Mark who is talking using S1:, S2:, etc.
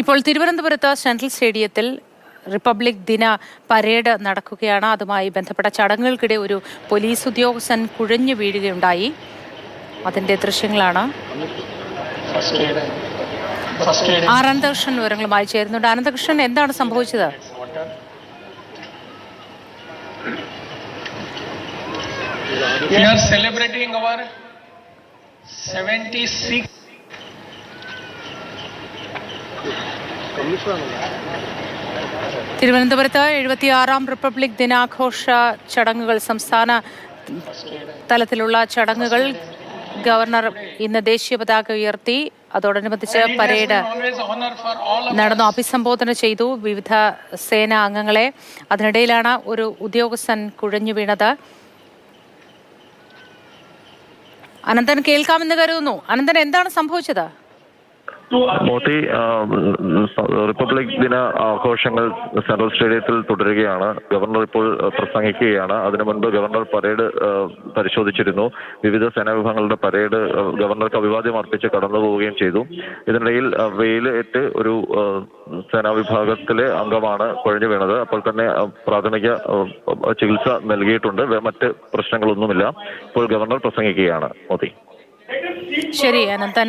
S1: ഇപ്പോൾ തിരുവനന്തപുരത്ത് സെൻട്രൽ സ്റ്റേഡിയത്തിൽ റിപ്പബ്ലിക് ദിന പരേഡ് നടക്കുകയാണ്. അതുമായി ബന്ധപ്പെട്ട ചടങ്ങുകൾക്കിടെ ഒരു പോലീസ് ഉദ്യോഗസ്ഥൻ കുഴഞ്ഞു വീഴുകയുണ്ടായി. അതിന്റെ ദൃശ്യങ്ങളാണ്. ആനന്ദകൃഷ്ണൻ വിവരങ്ങളുമായി ചേരുന്നുണ്ട്. അനന്തകൃഷ്ണൻ എന്താണ് സംഭവിച്ചത്?
S2: We are celebrating our 76
S1: തിരുവനന്തപുരത്ത് എഴുപത്തിയാറാം റിപ്പബ്ലിക് ദിനാഘോഷ ചടങ്ങുകൾ സംസ്ഥാന തലത്തിലുള്ള ചടങ്ങുകൾ ഗവർണർ ഇന്ന് ദേശീയ പതാക ഉയർത്തി. അതോടനുബന്ധിച്ച് പരേഡ് നടന്നു. അഭിസംബോധന ചെയ്തു വിവിധ സേനാ അംഗങ്ങളെ. അതിനിടയിലാണ് ഒരു ഉദ്യോഗസ്ഥൻ കുഴഞ്ഞു വീണത്. അനന്തൻ കേൾക്കാമെന്ന് കരുതുന്നു. അനന്തൻ എന്താണ് സംഭവിച്ചത്?
S3: മോത്തി റിപ്പബ്ലിക് ദിന ആഘോഷങ്ങൾ സെൻട്രൽ സ്റ്റേഡിയത്തിൽ തുടരുകയാണ്. ഗവർണർ ഇപ്പോൾ പ്രസംഗിക്കുകയാണ്. അതിനു മുൻപ് ഗവർണർ പരേഡ് പരിശോധിച്ചിരുന്നു. വിവിധ സേനാവിഭാഗങ്ങളുടെ പരേഡ് ഗവർണർക്ക് അഭിവാദ്യം അർപ്പിച്ച് കടന്നു പോവുകയും ചെയ്തു. ഇതിനിടയിൽ ഏറ്റ് ഒരു സേനാവിഭാഗത്തിലെ അംഗമാണ് കുഴഞ്ഞു വീണത്. അപ്പോൾ തന്നെ പ്രാഥമിക ചികിത്സ നൽകിയിട്ടുണ്ട്. മറ്റ് പ്രശ്നങ്ങളൊന്നുമില്ല. ഇപ്പോൾ ഗവർണർ പ്രസംഗിക്കുകയാണ് മോദി.
S1: ശരി അനന്തൻ